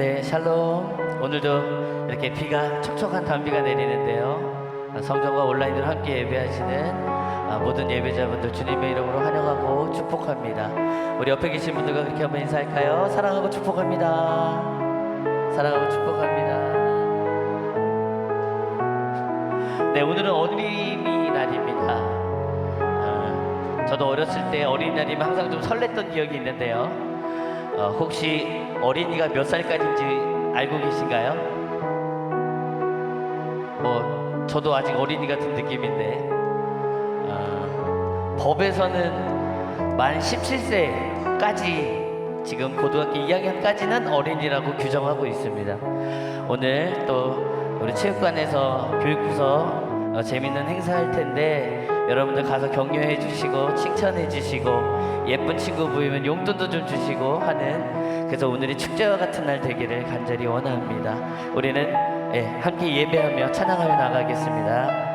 네, 샬롬. 오늘도 이렇게 비가 촉촉한 단비가 내리는데요. 아, 성전과 온라인으로 함께 예배하시는 아, 모든 예배자분들 주님의 이름으로 환영하고 축복합니다. 우리 옆에 계신 분들과 그렇게 한번 인사할까요? 사랑하고 축복합니다. 사랑하고 축복합니다. 네, 오늘은 어린이날입니다. 아, 저도 어렸을 때 어린이날이면 항상 좀 설렜던 기억이 있는데요. 어, 혹시 어린이가 몇 살까지인지 알고 계신가요? 뭐 저도 아직 어린이 같은 느낌인데 어, 법에서는 만 17세까지 지금 고등학교 2학년까지는 어린이라고 규정하고 있습니다. 오늘 또 우리 체육관에서 교육부서 어, 재밌는 행사할 텐데 여러분들 가서 격려해 주시고 칭찬해 주시고 예쁜 친구 보이면 용돈도 좀 주시고 하는 그래서 오늘이 축제와 같은 날 되기를 간절히 원합니다. 우리는 예, 함께 예배하며 찬양하며 나가겠습니다.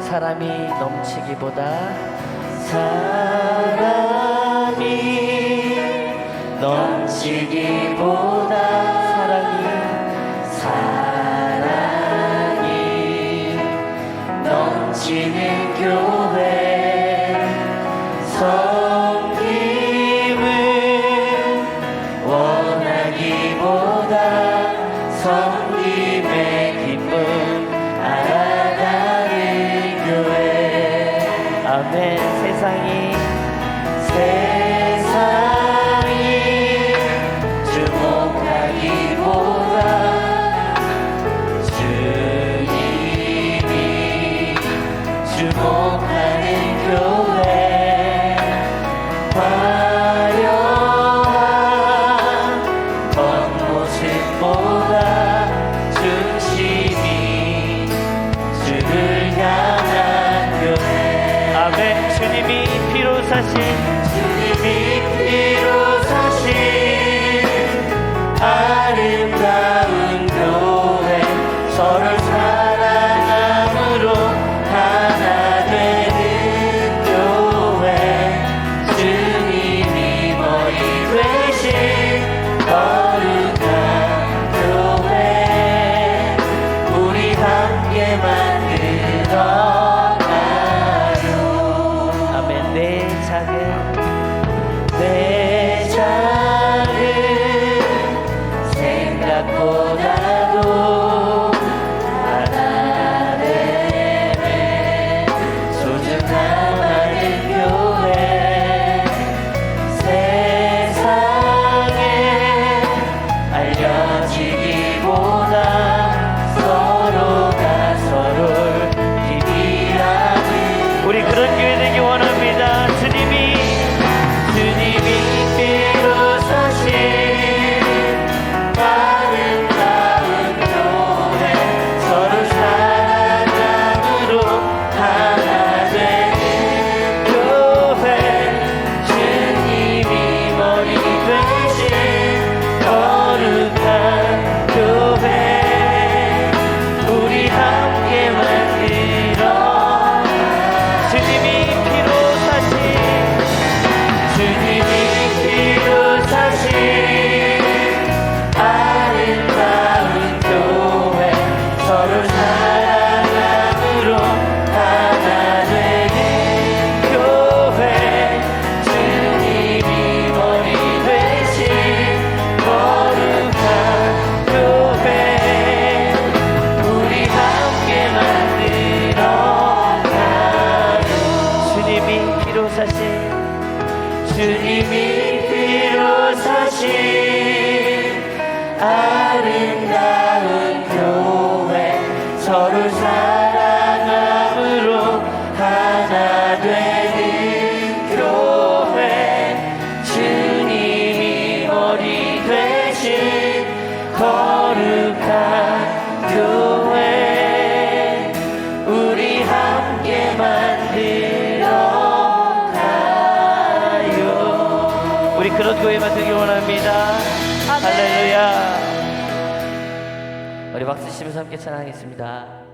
사람이 넘치기보다 사람 넘치기보다 사랑이 사랑이 넘치는 교회 섬김을 원하기보다 섬김의 기쁨 알아가는 교회. 아멘. 세상이 세 así. 아름다운 교회 서로 사랑함으로 하나 되는 교회. 주님이 머리 되신 거룩한 교회. 우리 함께 만들어 가요. 우리 그런 교회만 되길 원합니다 할렐루야. 우리 박수 치면서 함께 찬양하겠습니다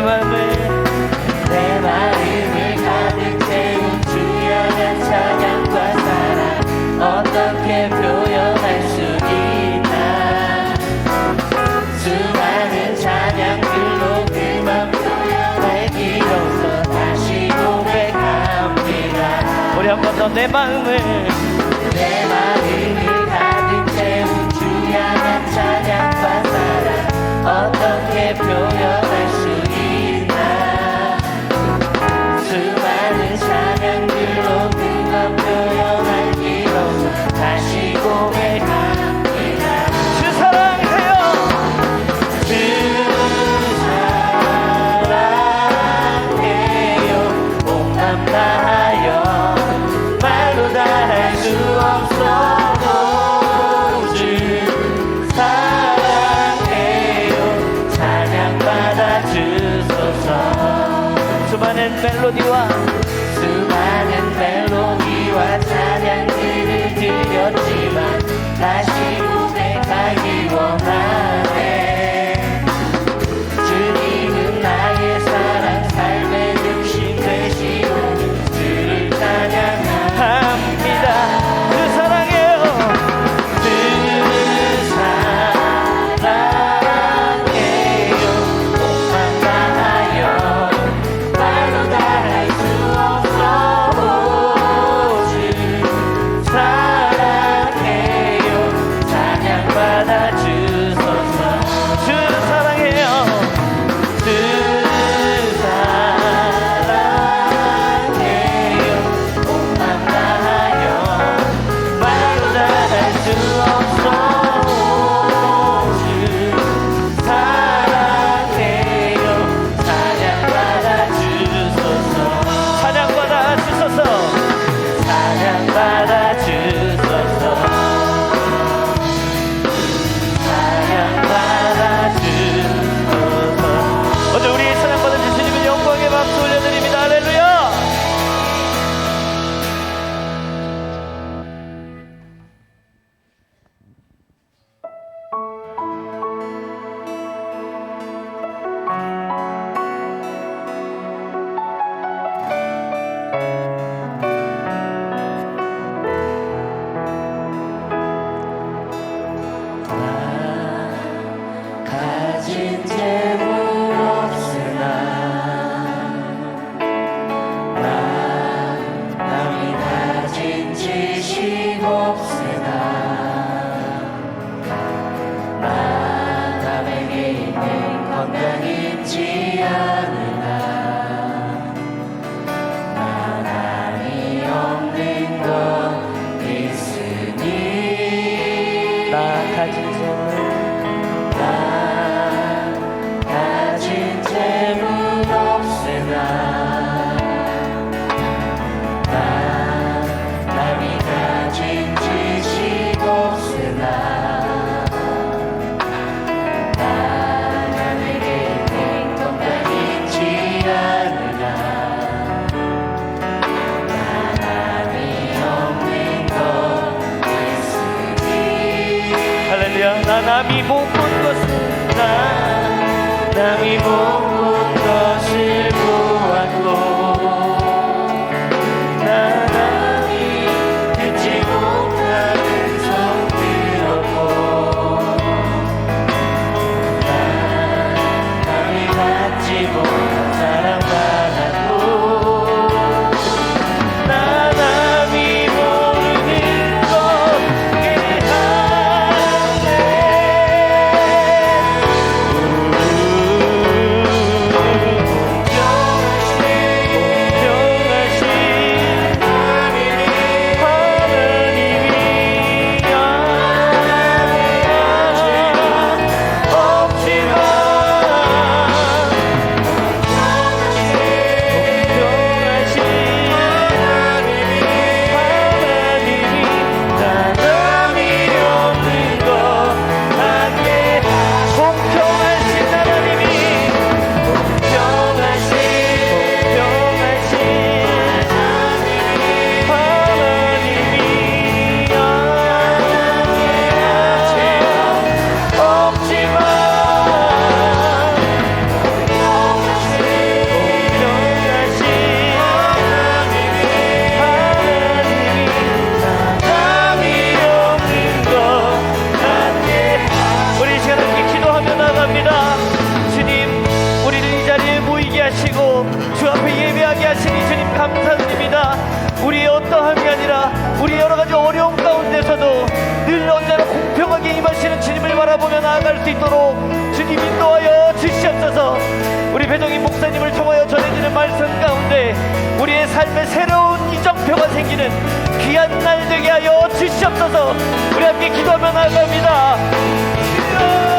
마음에 내 마음을 가득 채운 주의 찬양과 사랑 어떻게 표현할 수 있나? 수많은 찬양들로 그만 표현할 길어서 다시 고백합니다. 우리 한 번 더 내 마음을 cappello di là 가진 재물 없으나 나 남이 가진 지식 없으나 나 남에게 있는 건강 있지 않으나 나 남이 없는 것 있으니 나 가진 남이 못 본 것은 나 남이 못 바라보며 나아갈 수 있도록 주님 인도하여 주시옵소서. 우리 배동인 목사님을 통하여 전해지는 말씀 가운데 우리의 삶에 새로운 이정표가 생기는 귀한 날 되게 하여 주시옵소서. 우리 함께 기도하며 나아갑니다